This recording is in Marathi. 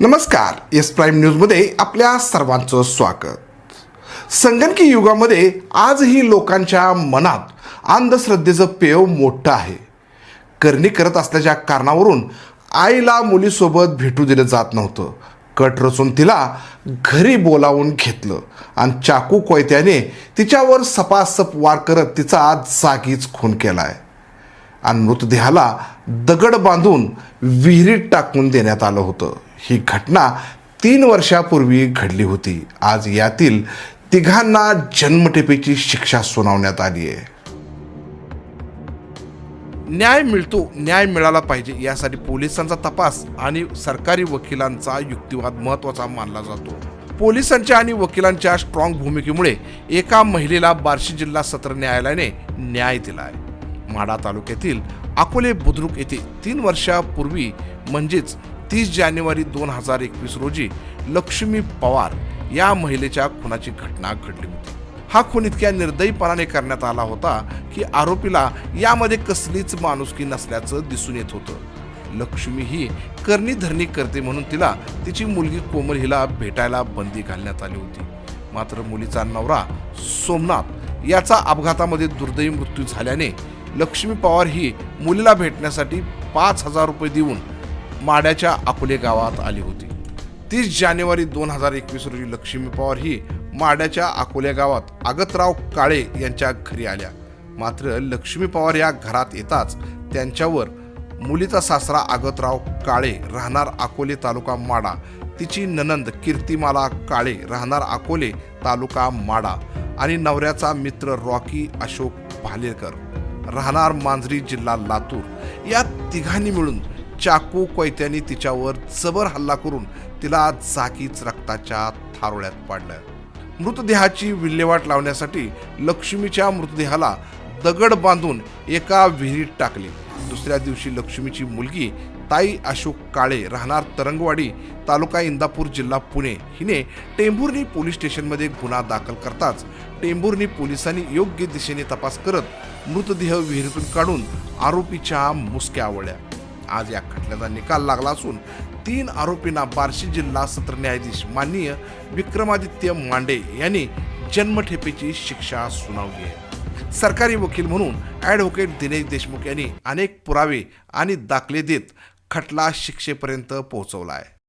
नमस्कार एस प्राईम न्यूजमध्ये आपल्या सर्वांचं स्वागत. संगणकी युगामध्ये आजही लोकांच्या मनात अंधश्रद्धेचं पेव मोठं आहे. करणी करत असल्याच्या कारणावरून आईला मुलीसोबत भेटू दिलं जात नव्हतं. कट रचून तिला घरी बोलावून घेतलं आणि चाकू कोयत्याने तिच्यावर सपासप वार करत तिचा जागीच खून केलाय. आणि मृतदेहाला दगड बांधून विहिरीत टाकून देण्यात आलं होतं. ही घटना तीन वर्षापूर्वी घडली होती. आज यातील तिघांना जन्मठेपेची शिक्षा सुनावण्यात आली आहे. न्याय मिळतो न्याय मिळाला पाहिजे यासाठी पोलिसांचा तपास आणि सरकारी वकिलांचा युक्तिवाद महत्त्वाचा मानला जातो. पोलिसांच्या आणि वकिलांच्या स्ट्रॉंग भूमिकेमुळे एका महिलेला बार्शी जिल्हा सत्र न्यायालयाने न्याय दिला आहे माढा तालुक्यातील अकोले बुद्रुक येथे तीन वर्षापूर्वी म्हणजेच तीस जानेवारी दोन हजार एकवीस रोजी लक्ष्मी पवार या महिलेच्या खुनाची घटना घडली होती. हा खून इतक्या निर्दयीपणाने करण्यात आला होता की आरोपीला यामध्ये कसलीच माणुसकी नसल्याचं दिसून येत होतं. लक्ष्मी ही करणी धरणी करते म्हणून तिला तिची मुलगी कोमल हिला भेटायला बंदी घालण्यात आली होती. मात्र मुलीचा नवरा सोमनाथ याचा अपघातामध्ये दुर्दैवी मृत्यू झाल्याने लक्ष्मी पवार ही मुलीला भेटण्यासाठी पाच हजार रुपये देऊन माड्याच्या अकोले गावात आली होती. तीस जानेवारी दोन हजार एकवीस रोजी लक्ष्मी पवार ही माड्याच्या अकोल्या गावात आगतराव काळे यांच्या घरी आल्या. मात्र लक्ष्मी पवार या घरात येताच त्यांच्यावर मुलीचा सासरा आगतराव काळे राहणार अकोले तालुका माडा. तिची ननंद कीर्तिमाला काळे राहणार अकोले तालुका माडा. आणि नवऱ्याचा मित्र रॉकी अशोक भालेकर राहणार मांजरी जिल्हा लातूर. या तिघांनी मिळून चाकू कोयत्याने तिच्यावर जबर हल्ला करून तिला जागीच रक्ताच्या थारोळ्यात पाडलं. मृतदेहाची विल्हेवाट लावण्यासाठी लक्ष्मीच्या मृतदेहाला दगड बांधून एका विहिरीत टाकले. दुसऱ्या दिवशी लक्ष्मीची मुलगी ताई अशोक काळे राहणार तरंगवाडी तालुका इंदापूर जिल्हा पुणे हिने टेंभुर्णी पोलीस स्टेशनमध्ये गुन्हा दाखल करताच टेंभुर्णी पोलिसांनी योग्य दिशेने तपास करत मृतदेह विहिरीतून काढून आरोपीच्या मुसक्या आवळल्या. आज या खटल्याचा निकाल लागला असून तीन आरोपींना बार्शी जिल्हा सत्र न्यायाधीश माननीय विक्रमादित्य मांडे यांनी जन्मठेपेची शिक्षा सुनावली आहे. सरकारी वकील म्हणून ॲडव्होकेट दिनेश देशमुख यांनी अनेक पुरावे आणि दाखले देत खटला शिक्षेपर्यंत पोहोचवला आहे.